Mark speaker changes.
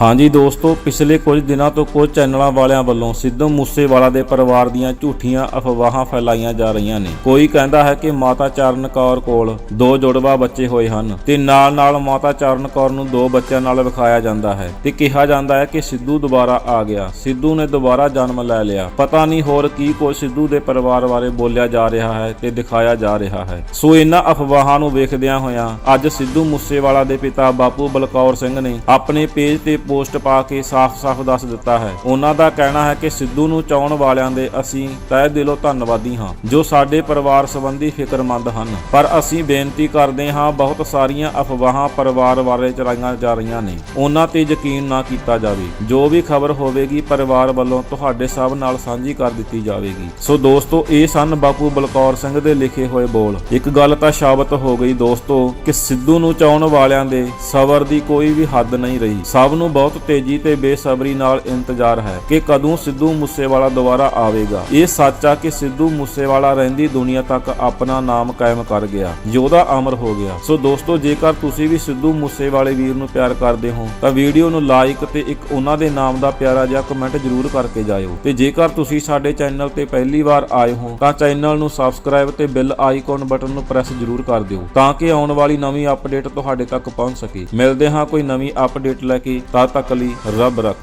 Speaker 1: ਹਾਂਜੀ ਦੋਸਤੋ, ਪਿਛਲੇ ਕੁਝ ਦਿਨਾਂ ਤੋਂ ਕੁਝ ਚੈਨਲਾਂ ਵਾਲਿਆਂ ਵੱਲੋਂ ਸਿੱਧੂ ਮੂਸੇਵਾਲਾ ਦੇ ਪਰਿਵਾਰ ਦੀਆਂ ਝੂਠੀਆਂ ਅਫਵਾਹਾਂ ਫੈਲਾਈਆਂ ਜਾ ਰਹੀਆਂ ਨੇ। ਕੋਈ ਕਹਿੰਦਾ ਹੈ ਕਿ ਮਾਤਾ ਚਰਨ ਕੌਰ ਕੋਲ ਦੋ ਜੁੜਵਾ ਬੱਚੇ ਹੋਏ ਹਨ ਤੇ ਨਾਲ-ਨਾਲ ਮਾਤਾ ਚਰਨ ਕੌਰ ਨੂੰ ਦੋ ਬੱਚਿਆਂ ਨਾਲ ਵਿਖਾਇਆ ਜਾਂਦਾ ਹੈ ਤੇ ਕਿਹਾ ਜਾਂਦਾ ਹੈ ਕਿ ਸਿੱਧੂ ਦੁਬਾਰਾ ਆ ਗਿਆ। ਸਿੱਧੂ ਨੇ ਦੁਬਾਰਾ ਜਨਮ ਲੈ ਲਿਆ। ਪਤਾ ਨਹੀਂ ਹੋਰ ਕੀ ਕੁਝ ਸਿੱਧੂ ਦੇ ਪਰਿਵਾਰ ਬਾਰੇ ਬੋਲਿਆ ਜਾ ਰਿਹਾ ਹੈ ਤੇ ਦਿਖਾਇਆ ਜਾ ਰਿਹਾ ਹੈ। ਸੋ ਇਹਨਾਂ ਅਫਵਾਹਾਂ ਨੂੰ ਵੇਖਦਿਆਂ ਹੋਇਆਂ ਅੱਜ ਸਿੱਧੂ ਮੂਸੇਵਾਲਾ ਦੇ ਪਿਤਾ ਬਾਪੂ ਬਲਕੌਰ ਸਿੰਘ ਨੇ ਆਪਣੇ ਪੇਜ ਤੇ ਪੋਸਟ ਪਾ ਕੇ ਸਾਫ਼-ਸਾਫ਼ ਦੱਸ ਦਿੱਤਾ ਹੈ। ਉਹਨਾਂ ਦਾ ਕਹਿਣਾ ਹੈ ਕਿ ਸਿੱਧੂ ਨੂੰ ਚਾਹਣ ਵਾਲਿਆਂ ਦੇ ਅਸੀਂ ਤਹਿ ਦਿਲੋਂ ਧੰਨਵਾਦੀ ਹਾਂ, ਜੋ ਸਾਡੇ ਪਰਿਵਾਰ ਸੰਬੰਧੀ ਫਿਕਰਮੰਦ ਹਨ। ਪਰ ਅਸੀਂ ਬੇਨਤੀ ਕਰਦੇ ਹਾਂ, ਬਹੁਤ ਸਾਰੀਆਂ ਅਫਵਾਹਾਂ ਪਰਿਵਾਰ ਬਾਰੇ ਚਲਾਈਆਂ ਜਾ ਰਹੀਆਂ ਨੇ। ਉਹਨਾਂ ਤੇ ਯਕੀਨ ਨਾ ਕੀਤਾ ਜਾਵੇ। ਜੋ ਵੀ ਖਬਰ ਹੋਵੇਗੀ, ਪਰਿਵਾਰ ਵੱਲੋਂ ਤੁਹਾਡੇ ਸਭ ਨਾਲ ਸਾਂਝੀ ਕਰ ਦਿੱਤੀ ਜਾਵੇਗੀ। ਸੋ ਦੋਸਤੋ, ਇਹ ਸਨ ਬਾਪੂ ਬਲਕੌਰ ਸਿੰਘ ਦੇ ਲਿਖੇ ਹੋਏ ਬੋਲ। ਇੱਕ ਗੱਲ ਤਾਂ ਸਾਬਤ ਹੋ ਗਈ ਦੋਸਤੋ, ਕਿ ਸਿੱਧੂ ਨੂੰ ਚਾਹਣ ਵਾਲਿਆਂ ਦੇ ਸਬਰ ਦੀ ਕੋਈ ਵੀ ਹੱਦ ਨਹੀਂ ਰਹੀ। ਸਭ ਨੂੰ ਬਹੁਤ ਤੇਜ਼ੀ ਤੇ ਬੇਸਬਰੀ ਨਾਲ ਇੰਤਜ਼ਾਰ ਹੈ ਕਿ ਕਦੋਂ ਸਿੱਧੂ ਮੂਸੇਵਾਲਾ ਦੁਬਾਰਾ ਆਵੇਗਾ। ਇਹ ਸੱਚ ਆ ਕਿ ਸਿੱਧੂ ਮੂਸੇਵਾਲਾ ਰਹਿੰਦੀ ਦੁਨੀਆ ਤੱਕ ਆਪਣਾ ਨਾਮ ਕਾਇਮ ਕਰ ਗਿਆ। ਯੋਧਾ ਅਮਰ ਹੋ ਗਿਆ। ਸੋ ਦੋਸਤੋ, ਜੇਕਰ ਤੁਸੀਂ ਵੀ ਸਿੱਧੂ ਮੂਸੇਵਾਲੇ ਵੀਰ ਨੂੰ ਪਿਆਰ ਕਰਦੇ ਹੋ, ਤਾਂ ਵੀਡੀਓ ਨੂੰ ਲਾਈਕ ਤੇ ਇੱਕ ਉਹਨਾਂ ਦੇ ਨਾਮ ਦਾ ਪਿਆਰਾ ਜਿਹਾ ਕਮੈਂਟ ਜ਼ਰੂਰ ਕਰਕੇ ਜਾਇਓ। ਤੇ ਜੇਕਰ ਤੁਸੀਂ ਸਾਡੇ ਚੈਨਲ ਤੇ ਪਹਿਲੀ ਵਾਰ ਆਏ ਹੋ, ਤਾਂ ਚੈਨਲ ਨੂੰ ਸਬਸਕ੍ਰਾਈਬ ਤੇ ਬਿੱਲ ਆਈਕਨ ਬਟਨ ਨੂੰ ਪ੍ਰੈਸ ਜ਼ਰੂਰ ਕਰ ਦਿਓ, ਤਾਂ ਕਿ ਆਉਣ ਵਾਲੀ ਨਵੀਂ ਅਪਡੇਟ ਤੁਹਾਡੇ ਤੱਕ ਪਹੁੰਚ ਸਕੇ। ਮਿਲਦੇ ਹਾਂ ਕੋਈ ਨਵੀਂ ਅਪਡੇਟ ਲੈ ਕੇ। ਤਦ ਤੱਕ ਲਈ ਰੱਬ ਰੱਖ।